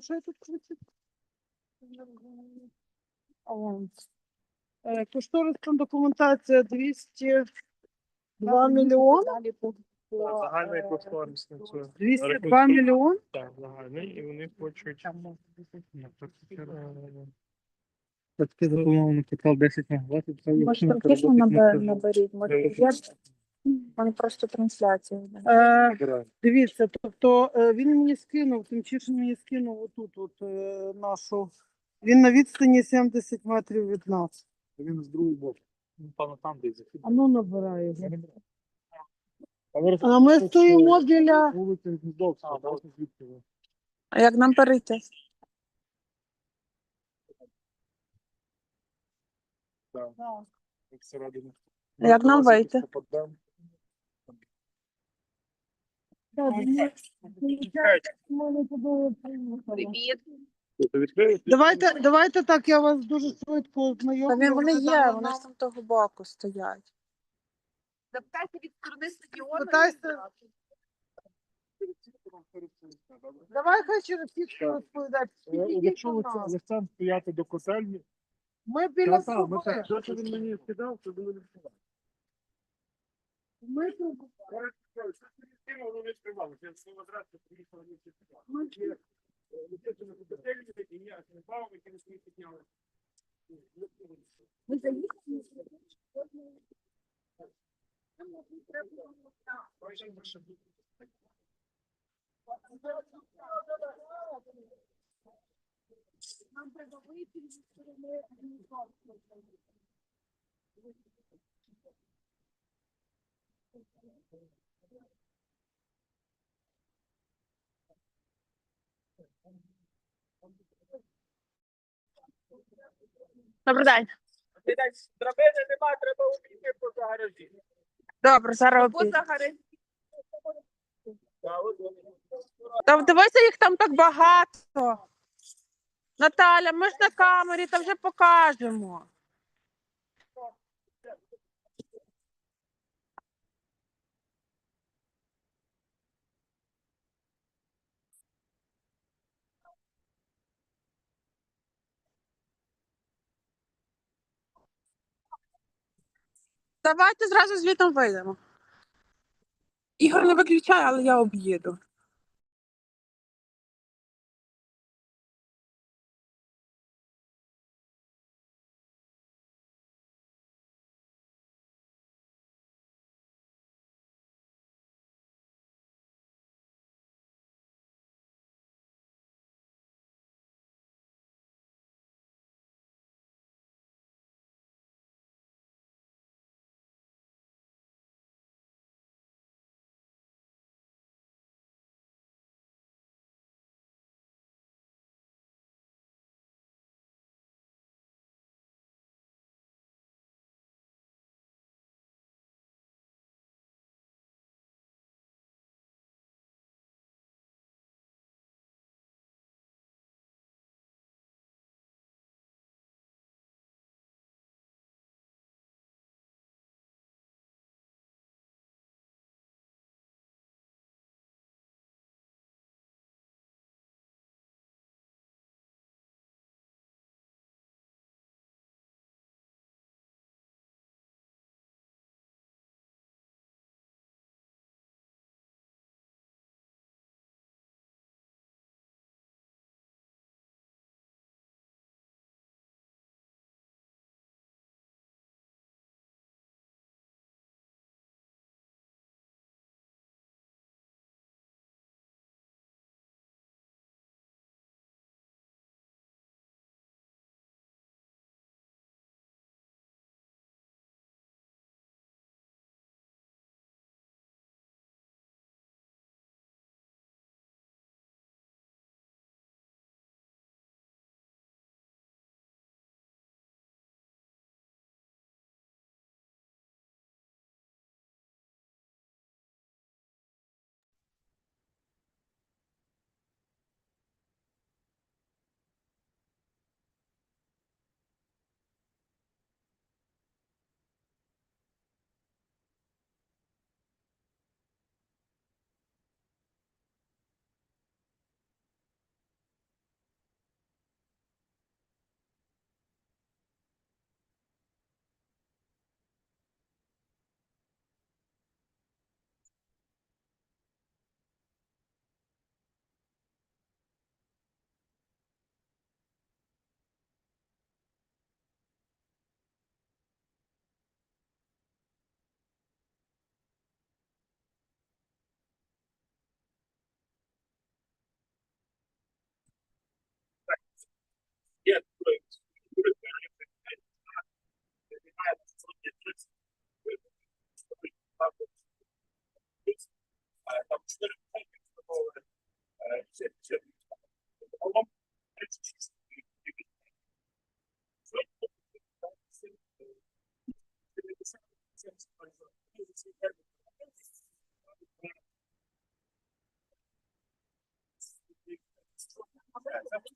Що я тут. Е, Кошторисна документація 202 мільйони. Загальний кошторис на цю. 202 мільйони. Так, загальний, і вони хочуть. Батьки допомогли капітал 10 МВт. Може, практично набе- наберіть, може, я... Вони просто трансляція. йде. Е, Дивіться, тобто е, він мені скинув, тим Тимчишин мені скинув отут от, е, нашу. Він на відстані 70 метрів від нас. Він з другого боку. Певно, там десь захід. А ну набирає його. А ми стоїмо біля. вулиця Гніздовська, А, так, звідки ви? А як нам перейти? А як нам вийти? Ти? Давайте, давайте так, я вас дуже швидко Та знайомлю. він вони є, вони на- ж там того боку стоять. Запитайте від сторони стадіону. Питайся. Давай хай через пічку розповідати. Е, Якщо ви нас. лицем стояти до котельні, Ми біля та, та, ми так, що він мені скидав, то було не скидав. Ми тут. Ми заїхали. Нам треба вийти зі сторони адміністрації. Добрий день. Драбини нема, треба обійти по гаражі. Добре, зараз обійду. Поза. Та дивися, їх там так багато. Наталя, ми ж на камері, та вже покажемо. Давайте зразу звітом вийдемо. Ігор не виключає, але я об'їду.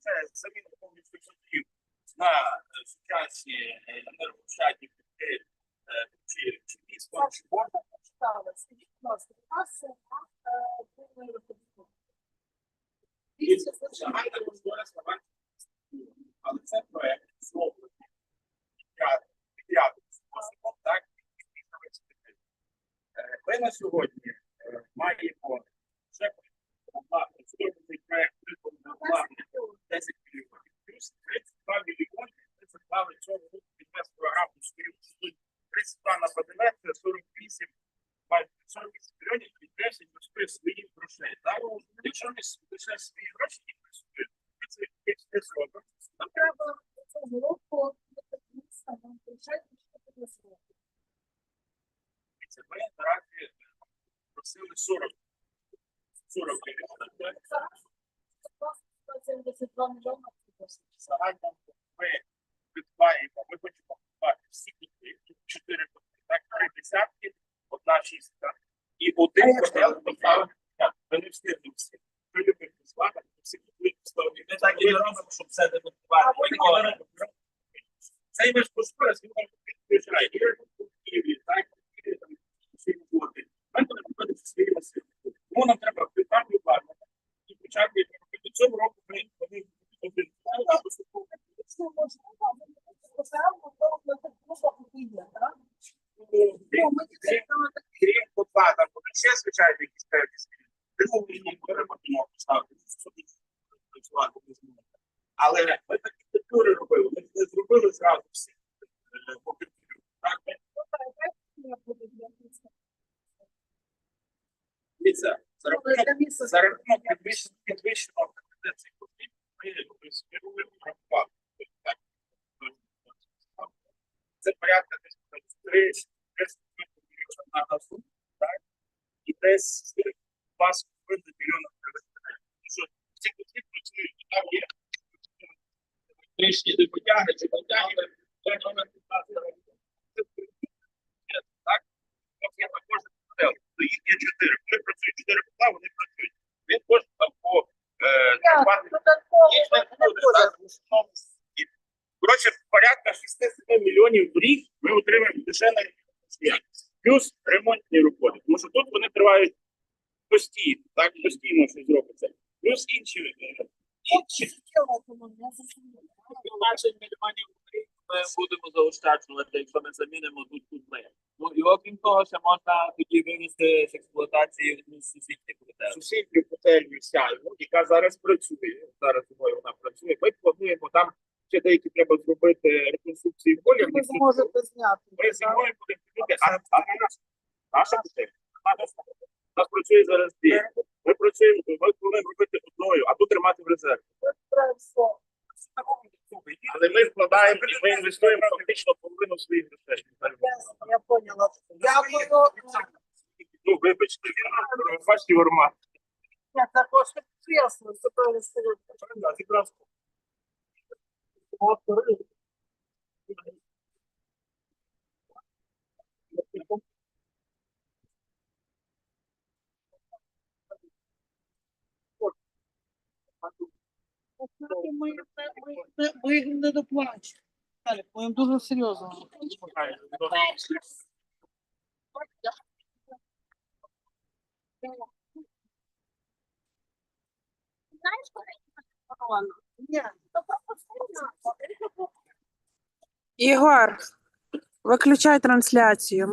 Це заміна повністю ходів на е, сучасні енергощадні е, е, чи місто, чи борт. Скажіть, будь ласка, у нас е, повний загальна можливість давати. Але це проект зроблений способом, так Ми на сьогодні маємо вже зроблений проект оплати 10 мільйонів, плюс 32 мільйони, це заклали цього року підвес програму свою 32 на ПДВ, це 48 48 мільйонів і 10 коштує своїх грошей. Так? Якщо ми лише свої гроші не працюємо, ми не зробимо. Нам треба цього року нам приїжджати, що це зробити. Це ми наразі просили 40 40 мільйонів. Зараз 72 мільйони. Загально ми придбаємо, ми хочемо придбати всі діти, чотири так, три десятки, одна шістка. І один котел поставити. Ми не встигнемо всі. Ми любимо слава, всі купили поставити. Ми так і робимо, щоб це не готувати. Цей ваш кошторис, він вам підключає. І в Києві, так, і там всі роботи. Ми будемо робити своїми силами. Тому нам треба придбати пару. І почати до цього року Крім котла, там буде ще звичайно якісь певні зміни. Другу лінію перемотимо поставити. Але ми такі культури робили, ми не зробили зразу всі. по культурі. Так, дивіться, за рахунок підвищеного підвищеного коштів, ми ми рахувати. Це порядка десь 30 мільйонів на газу, так? І десь 2,5 мільйона гривень. Тому що ці котлі працюють, там є електричні депотяги, чи потяги, так? От я також модель, то їх є чотири. Вони працюють, чотири котла, вони працюють. Він коштує там по е, зарплаті додатково їх не буде, так? В основному і, Коротше, порядка 6-7 мільйонів в рік ми отримаємо лише на. Плюс ремонтні роботи. Тому що тут вони тривають постійно, так, постійно щось робиться. Плюс інші, е, інші 15 мільйонів ми будемо заощаджувати, якщо ми замінимо тут кутли. Ну і окрім того, ще можна тоді вивести з експлуатації одну з сусідніх котелів. сусідню котельню сяйву, яка зараз працює. Зараз зимою вона працює. Ми плануємо там ще деякі треба зробити реконструкції колір. Ви зможете зняти. Ми зимою будемо підняти, а, наша, наша у нас працює зараз дві. Ми працюємо, ми плануємо робити одною, а тут тримати в резерві. Але ми вкладаємо і ми інвестуємо фактично половину своїх грошей. Я поняла. Дякую. Ну, вибачте, бачите, формат. Я також чесно, це перестаю. Якраз Ми, ми, ми, ми їх не доплачуємо. Далі, Ми їм дуже серйозно. Знаєш, коли Ні. Ігор, виключай трансляцію.